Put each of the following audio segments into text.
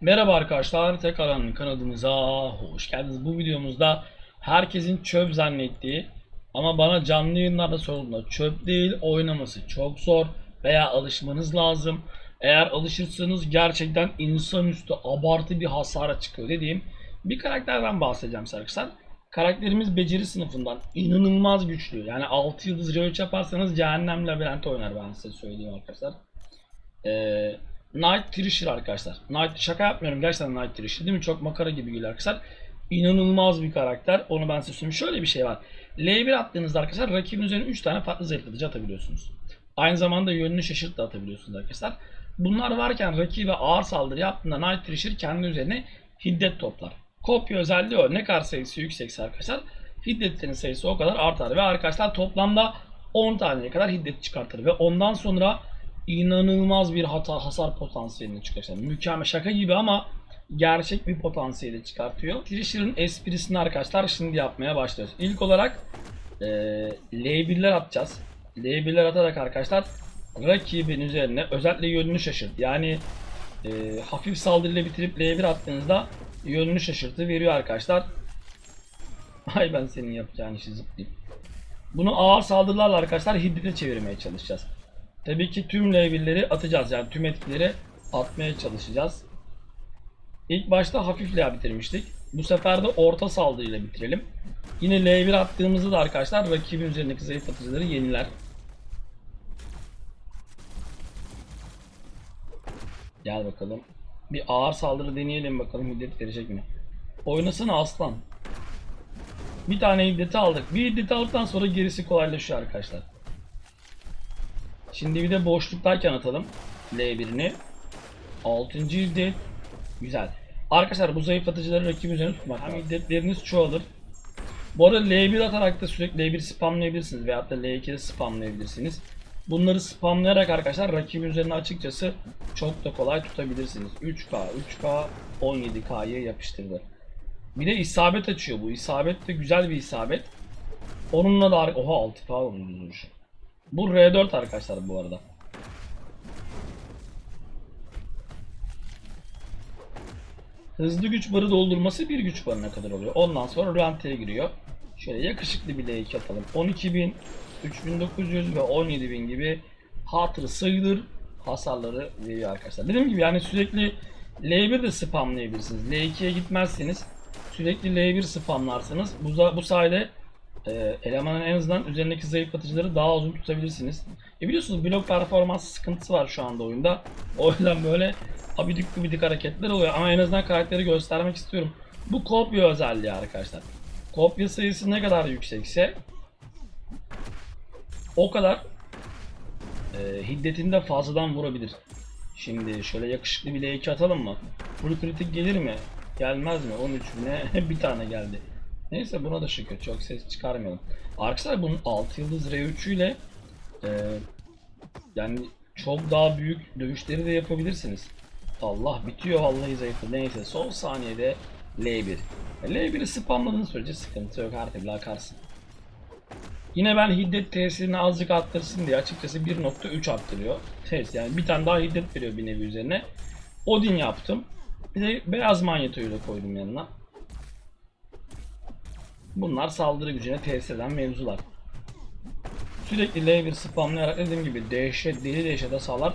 Merhaba arkadaşlar, tekrardan kanalımıza hoş geldiniz. Bu videomuzda herkesin çöp zannettiği ama bana canlı yayınlarda sorulduğunda çöp değil oynaması çok zor veya alışmanız lazım. Eğer alışırsanız gerçekten insanüstü abartı bir hasara çıkıyor dediğim bir karakterden bahsedeceğim arkadaşlar. Karakterimiz beceri sınıfından inanılmaz güçlü. Yani 6 yıldız R3 yaparsanız cehennem labirenti oynar ben size söyleyeyim arkadaşlar. Ee, Night Thrasher arkadaşlar. Night şaka yapmıyorum gerçekten Night Thrasher değil mi? Çok makara gibi geliyor arkadaşlar. İnanılmaz bir karakter. Onu ben size söyleyeyim. Şöyle bir şey var. L1 attığınızda arkadaşlar rakibin üzerine 3 tane farklı zayıflatıcı atabiliyorsunuz. Aynı zamanda yönünü şaşırt da atabiliyorsunuz arkadaşlar. Bunlar varken rakibe ağır saldırı yaptığında Night Thrasher kendi üzerine hiddet toplar. Kopya özelliği o. Ne kadar sayısı yüksekse arkadaşlar hiddetlerin sayısı o kadar artar. Ve arkadaşlar toplamda 10 taneye kadar hiddet çıkartır. Ve ondan sonra inanılmaz bir hata hasar potansiyelini çıkartıyor. Mükemmel şaka gibi ama gerçek bir potansiyeli çıkartıyor. Thrasher'ın esprisini arkadaşlar şimdi yapmaya başlıyoruz. İlk olarak e, L1'ler atacağız. L1'ler atarak arkadaşlar rakibin üzerine özellikle yönünü şaşırt. Yani e, hafif saldırıyla bitirip L1 attığınızda yönünü şaşırtı veriyor arkadaşlar. Ay ben senin yapacağın işi zıplayayım. Bunu ağır saldırılarla arkadaşlar hiddete çevirmeye çalışacağız. Tabii ki tüm L1'leri atacağız. Yani tüm etkileri atmaya çalışacağız. İlk başta hafifle bitirmiştik. Bu sefer de orta saldırıyla bitirelim. Yine L1 attığımızda da arkadaşlar rakibin üzerindeki zayıf atıcıları yeniler. Gel bakalım. Bir ağır saldırı deneyelim bakalım hiddet verecek mi? Oynasana aslan. Bir tane hiddeti aldık. Bir hiddeti aldıktan sonra gerisi kolaylaşıyor arkadaşlar. Şimdi bir de boşluktayken atalım. L1'ini. 6. hiddet. Güzel. Arkadaşlar bu zayıflatıcıları rakibin üzerine tutmak. Hem hiddetleriniz çoğalır. Bu arada L1 atarak da sürekli L1 spamlayabilirsiniz. Veyahut da L2'de spamlayabilirsiniz. Bunları spamlayarak arkadaşlar rakibin üzerine açıkçası çok da kolay tutabilirsiniz. 3K, 3K, 17K'yı yapıştırdı. Bir de isabet açıyor bu. İsabet de güzel bir isabet. Onunla da oha 6K olmuş. Bu R4 arkadaşlar bu arada. Hızlı güç barı doldurması bir güç barına kadar oluyor. Ondan sonra rölantiye giriyor. Şöyle yakışıklı bir L2 atalım. 12.000, 3.900 ve 17.000 gibi hatırı sayılır hasarları veriyor arkadaşlar. Dediğim gibi yani sürekli L1 de spamlayabilirsiniz. L2'ye gitmezseniz sürekli L1 spamlarsınız. Bu, bu sayede e, elemanın en azından üzerindeki zayıflatıcıları daha uzun tutabilirsiniz. E biliyorsunuz blok performans sıkıntısı var şu anda oyunda. O yüzden böyle abidik gubidik hareketler oluyor ama en azından karakteri göstermek istiyorum. Bu kopya özelliği arkadaşlar. Kopya sayısı ne kadar yüksekse o kadar e, hiddetinde fazladan vurabilir. Şimdi şöyle yakışıklı bir L2 atalım mı? Full kritik gelir mi? Gelmez mi? 13 bine bir tane geldi. Neyse buna da şükür çok ses çıkarmayalım. Arkadaşlar bunun 6 yıldız R3 ile e, yani çok daha büyük dövüşleri de yapabilirsiniz. Allah bitiyor vallahi zayıfı. Neyse son saniyede L1. L1'i spamladığın sürece sıkıntı yok her türlü akarsın. Yine ben hiddet tesirini azıcık arttırsın diye açıkçası 1.3 arttırıyor. Test yani bir tane daha hiddet veriyor bir nevi üzerine. Odin yaptım. Bir de beyaz manyetoyu da koydum yanına. Bunlar saldırı gücüne tesis eden mevzular. Sürekli L1 spamlayarak dediğim gibi dehşet, deli dehşet hasarlar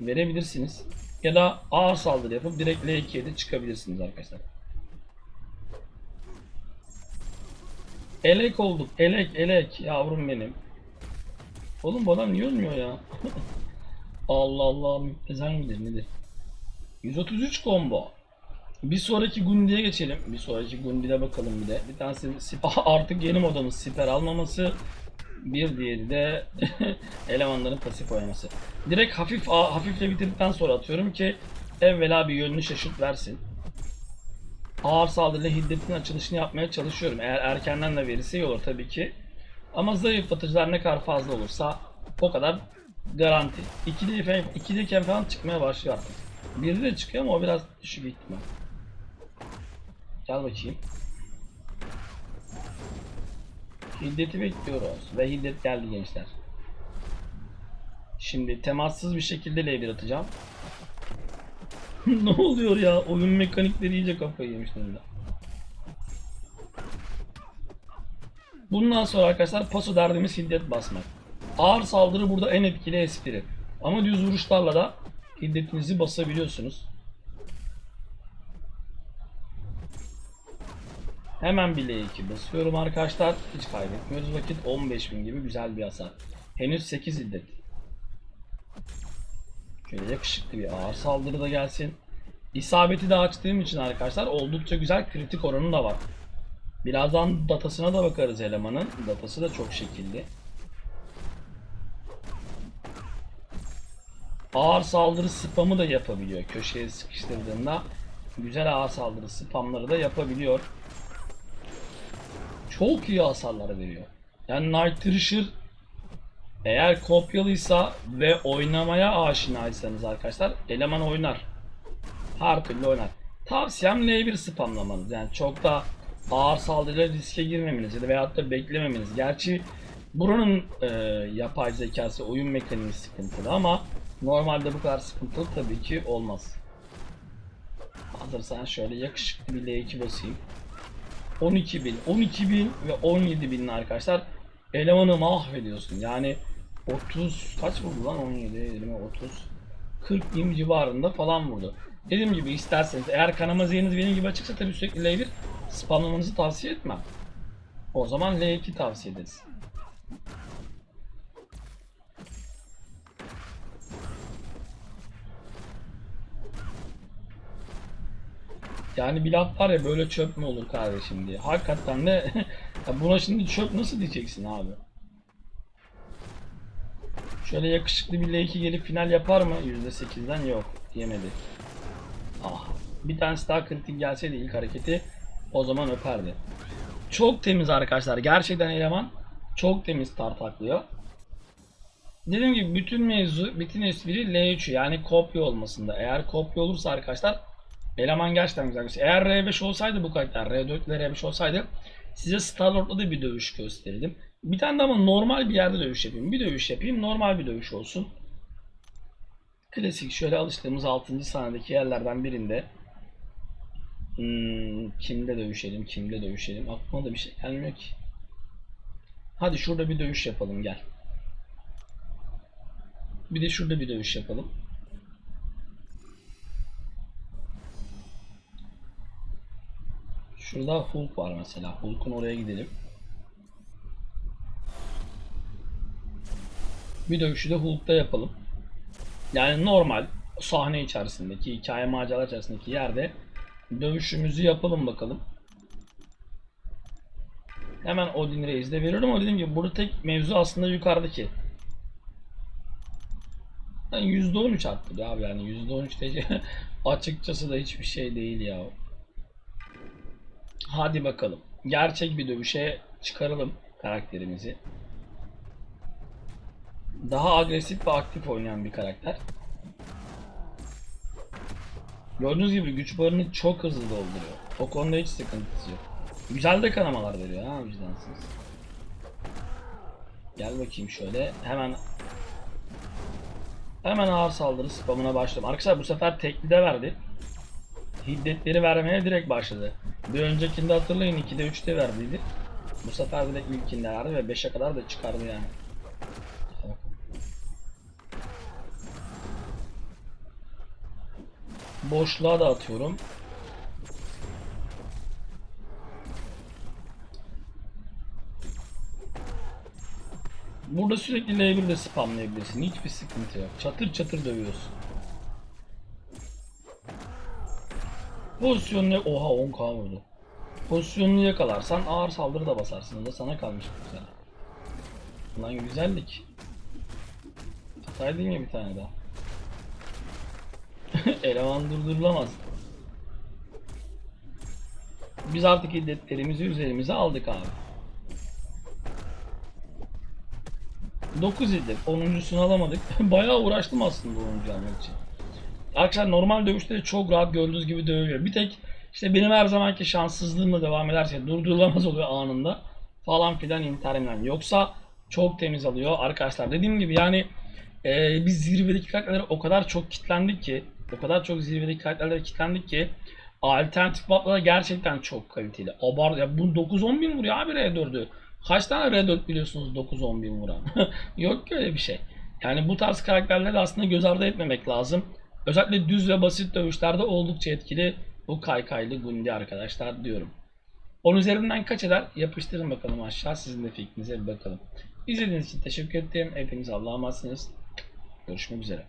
verebilirsiniz. Ya da ağır saldırı yapıp direkt L2'ye de çıkabilirsiniz arkadaşlar. Elek olduk. Elek, elek yavrum benim. Oğlum bu adam niye ölmüyor ya? Allah Allah müptezen midir nedir? 133 combo. Bir sonraki Gundi'ye geçelim. Bir sonraki Gundi'de bakalım bir de. Bir tanesi artık yeni modamız siper almaması. Bir diğeri de elemanların pasif oynaması. Direkt hafif hafifle bitirdikten sonra atıyorum ki evvela bir yönünü şaşırt versin. Ağır saldırıyla hiddetin açılışını yapmaya çalışıyorum. Eğer erkenden de verirse iyi olur tabii ki. Ama zayıflatıcılar ne kadar fazla olursa o kadar garanti. 2'de, 2'deyken falan çıkmaya başlıyor artık. Biri de çıkıyor ama o biraz düşük ihtimal. Gel bakayım. Hiddeti bekliyoruz. Ve hiddet geldi gençler. Şimdi temassız bir şekilde L1 atacağım. ne oluyor ya? Oyun mekanikleri iyice kafayı yemiş durumda. Bundan sonra arkadaşlar paso derdimiz şiddet basmak. Ağır saldırı burada en etkili espri. Ama düz vuruşlarla da hiddetinizi basabiliyorsunuz. Hemen bile 2 basıyorum arkadaşlar. Hiç kaybetmiyoruz vakit. 15.000 gibi güzel bir hasar. Henüz 8 hiddet. Şöyle yakışıklı bir ağır saldırı da gelsin. İsabeti de açtığım için arkadaşlar oldukça güzel kritik oranı da var. Birazdan datasına da bakarız elemanın. Datası da çok şekilli. Ağır saldırı spamı da yapabiliyor. Köşeye sıkıştırdığında güzel ağır saldırı spamları da yapabiliyor. Çok iyi hasarlar veriyor. Yani Night Thrasher eğer kopyalıysa ve oynamaya aşinaysanız arkadaşlar eleman oynar. Her türlü oynar. Tavsiyem L1 spamlamanız. Yani çok da ağır saldırılara riske girmemeniz ya da veyahut da beklememeniz. Gerçi buranın e, yapay zekası oyun mekaniği sıkıntılı ama normalde bu kadar sıkıntılı tabii ki olmaz. Hazırsan şöyle yakışıklı bir L2 basayım. 12.000, 12.000 ve 17.000 arkadaşlar elemanı mahvediyorsun. Yani 30 kaç vurdu lan 17, 20, 30 40 bin civarında falan vurdu. Dediğim gibi isterseniz eğer kanama zihniniz benim gibi açıksa tabii sürekli L1 spamlamanızı tavsiye etmem. O zaman L2 tavsiye ederiz. Yani bir laf var ya böyle çöp mü olur kardeşim diye. Hakikaten de buna şimdi çöp nasıl diyeceksin abi? Şöyle yakışıklı bir L2 gelip final yapar mı? %8'den yok. Yemedi. Ah. Bir tanesi daha kritik gelseydi ilk hareketi o zaman öperdi. Çok temiz arkadaşlar. Gerçekten eleman çok temiz tartaklıyor. Dediğim gibi bütün mevzu, bütün espri L3 yani kopya olmasında. Eğer kopya olursa arkadaşlar eleman gerçekten güzel. Eğer R5 olsaydı bu karakter R4 ile R5 olsaydı size Star-Lord'la da bir dövüş gösterirdim. Bir tane de ama normal bir yerde dövüş yapayım. Bir dövüş yapayım. Normal bir dövüş olsun. Klasik şöyle alıştığımız 6. sahnedeki yerlerden birinde. Hmm, kimde dövüşelim, kimde dövüşelim. Aklıma da bir şey gelmiyor ki. Hadi şurada bir dövüş yapalım gel. Bir de şurada bir dövüş yapalım. Şurada Hulk var mesela. Hulk'un oraya gidelim. Bir dövüşü de Hulk'ta yapalım. Yani normal sahne içerisindeki, hikaye macera içerisindeki yerde dövüşümüzü yapalım bakalım. Hemen Odin Reis'de veriyorum ama dediğim gibi burada tek mevzu aslında yukarıdaki. Yani %13 arttı abi yani %13 TC açıkçası da hiçbir şey değil ya. Hadi bakalım. Gerçek bir dövüşe çıkaralım karakterimizi. Daha agresif ve aktif oynayan bir karakter. Gördüğünüz gibi güç barını çok hızlı dolduruyor. O konuda hiç sıkıntısı yok. Güzel de kanamalar veriyor ha vicdansız. Gel bakayım şöyle hemen Hemen ağır saldırı spamına başladım. Arkadaşlar bu sefer tekli de verdi. Hiddetleri vermeye direkt başladı. Bir öncekinde hatırlayın 2'de 3'te verdiydi. Bu sefer direkt ilkinde verdi ve 5'e kadar da çıkardı yani. Boşluğa da atıyorum. Burada sürekli L1 de spamlayabilirsin. Hiçbir sıkıntı yok. Çatır çatır dövüyorsun. Pozisyonunu oha 10k vurdu. Pozisyonunu yakalarsan ağır saldırı da basarsın. O da sana kalmış güzel. Lan güzellik. Değil mi bir tane daha? Eleman durdurulamaz. Biz artık hiddetlerimizi üzerimize aldık abi. 9 hiddet. 10.sunu alamadık. Bayağı uğraştım aslında 10. almak için. Arkadaşlar normal dövüşte de çok rahat gördüğünüz gibi dövüyor. Bir tek işte benim her zamanki şanssızlığımla devam ederse durdurulamaz oluyor anında falan filan interminal. Yoksa çok temiz alıyor arkadaşlar. Dediğim gibi yani e, biz zirvedeki karakterlere o kadar çok kitlendik ki O kadar çok zirvedeki karakterlere kilitlendik ki alternatif maplar gerçekten çok kaliteli. Abart ya bu 9-10 bin vuruyor abi R4'ü. Kaç tane R4 biliyorsunuz 9-10 bin vuran? Yok ki öyle bir şey. Yani bu tarz karakterleri aslında göz ardı etmemek lazım. Özellikle düz ve basit dövüşlerde oldukça etkili bu kaykaylı Gundi arkadaşlar diyorum. 10 üzerinden kaç eder? Yapıştırın bakalım aşağı. Sizin de fikrinize bir bakalım. İzlediğiniz için teşekkür ettim. Hepiniz Allah'a emanetsiniz. Görüşmek üzere.